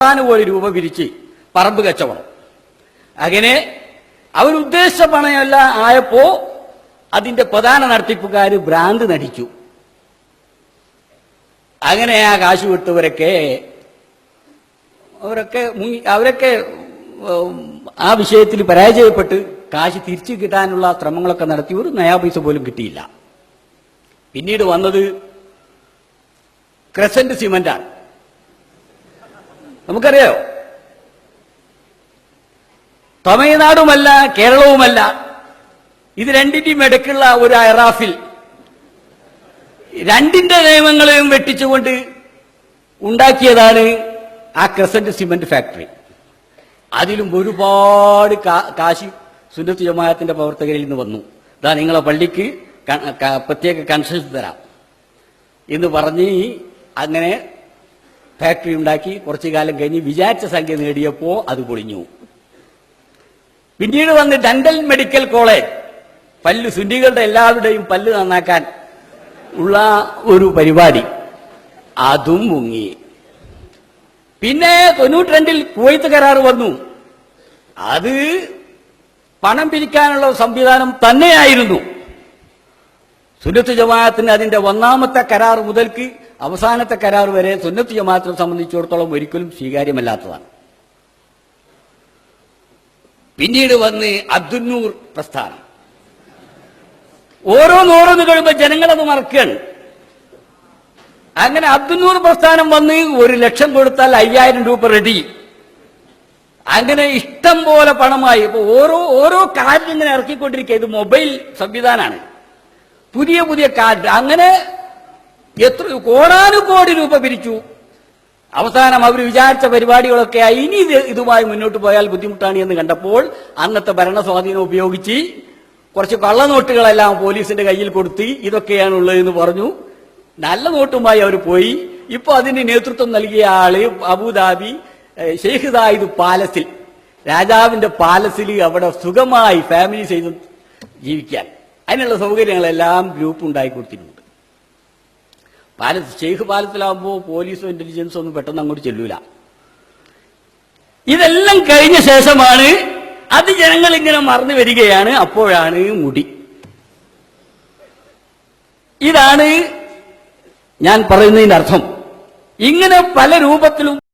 പോലെ രൂപ പിരിച്ച് പറമ്പ് കച്ചവടം. അങ്ങനെ അവരുദ്ദേശ പണയല്ല ആയപ്പോ അതിന്റെ പ്രധാന നടത്തിപ്പുകാര് ഭ്രാന്ത് നടിച്ചു. അങ്ങനെ ആ കാശ് വിട്ടവരൊക്കെ അവരൊക്കെ അവരൊക്കെ ആ വിഷയത്തിൽ പരാജയപ്പെട്ട് കാശ് തിരിച്ചു കിട്ടാനുള്ള ശ്രമങ്ങളൊക്കെ നടത്തി ഒരു നയാ പൈസ പോലും കിട്ടിയില്ല. പിന്നീട് വന്നത് ക്രസന്റ് സിമന്റാണ്. നമുക്കറിയോ തമിഴ്നാടുമല്ല കേരളവുമല്ല. ഇത് രണ്ടിന്റെയും ഇടയ്ക്കുള്ള ഒരു അയറാഫിൽ രണ്ടിന്റെ നിയമങ്ങളെയും വെട്ടിച്ചുകൊണ്ട് ഉണ്ടാക്കിയതാണ് ആ ക്രസന്റ് സിമന്റ് ഫാക്ടറി. അതിലും ഒരുപാട് കാശി സുന്നത്ത് ജമാഅത്തിന്റെ പ്രവർത്തകരിൽ നിന്ന് വന്നു. ഇതാ നിങ്ങളെ പള്ളിക്ക് പ്രത്യേക കൺസെഷൻ തരാം. എന്ന് പറഞ്ഞ് അങ്ങനെ ഫാക്ടറി ഉണ്ടാക്കി കുറച്ചു കാലം കഴിഞ്ഞ് വിചാരിച്ച സംഖ്യ നേടിയപ്പോ അത് പൊളിഞ്ഞു. പിന്നീട് വന്ന് ഡെന്റൽ മെഡിക്കൽ കോളേജ് പല്ല് സുന്നികളുടെ എല്ലാവരുടെയും പല്ല് നന്നാക്കാൻ ഉള്ള ഒരു പരിപാടി. അതും മുങ്ങി. പിന്നെ തൊണ്ണൂറ്റി രണ്ടിൽ കുവൈത്ത് കരാർ വന്നു. അത് പണം പിരിക്കാനുള്ള സംവിധാനം തന്നെയായിരുന്നു. സുന്നത്ത് ജമാഅത്തിന് അതിന്റെ ഒന്നാമത്തെ കരാർ മുതൽക്ക് അവസാനത്തെ കരാർ വരെ സുന്നത്ത് ജമാഅത്തിനെ സംബന്ധിച്ചിടത്തോളം ഒരിക്കലും സ്വീകാര്യമല്ലാത്തതാണ്. പിന്നീട് വന്ന് അബ്ദുന്നൂർ പ്രസ്ഥാനം. ഓരോന്നോരോന്ന് കഴിയുമ്പോൾ ജനങ്ങളത് മറക്കുകയാണ്. അങ്ങനെ അബ്ദുന്നൂർ പ്രസ്ഥാനം വന്ന് ഒരു ലക്ഷം കൊടുത്താൽ അയ്യായിരം രൂപ റെഡി. അങ്ങനെ ഇഷ്ടം പോലെ പണമായി. ഇപ്പൊ ഓരോ ഓരോ കാർഡ് ഇങ്ങനെ ഇറക്കിക്കൊണ്ടിരിക്കുക. ഇത് മൊബൈൽ സംവിധാനമാണ്. പുതിയ പുതിയ കാർഡ് അങ്ങനെ എത്ര കോടാനുകോടി രൂപ പിരിച്ചു. അവസാനം അവർ വിചാരിച്ച പരിപാടികളൊക്കെ ഇനി ഇത് ഇതുമായി മുന്നോട്ട് പോയാൽ ബുദ്ധിമുട്ടാണ് എന്ന് കണ്ടപ്പോൾ അന്നത്തെ ഭരണ സ്വാധീനം ഉപയോഗിച്ച് കുറച്ച് കള്ളനോട്ടുകളെല്ലാം പോലീസിന്റെ കയ്യിൽ കൊടുത്ത് ഇതൊക്കെയാണ് ഉള്ളതെന്ന് പറഞ്ഞു. നല്ല നോട്ടുമായി അവർ പോയി. ഇപ്പൊ അതിന് നേതൃത്വം നൽകിയ ആൾ അബുദാബി ഷെയ്ഖ് സായിദ് പാലസിൽ. രാജാവിന്റെ പാലസിൽ അവിടെ സുഖമായി ഫാമിലി ചെയ്ത് ജീവിക്കാൻ. അതിനുള്ള സൗകര്യങ്ങളെല്ലാം ഗ്രൂപ്പ് ഉണ്ടായി കൊടുത്തിട്ടുണ്ട്. പാലസ് ഷെയ്ഖ് പാലത്തിലാവുമ്പോൾ പോലീസോ ഇന്റലിജൻസോ ഒന്നും പെട്ടെന്ന് അങ്ങോട്ട് ചെല്ലൂല. ഇതെല്ലാം കഴിഞ്ഞ ശേഷമാണ് അത് ജനങ്ങൾ ഇങ്ങനെ മറന്നു വരികയാണ്. അപ്പോഴാണ് മുടി. ഇതാണ് ഞാൻ പറയുന്നതിന്റെ അർത്ഥം. ഇങ്ങനെ പല രൂപത്തിലും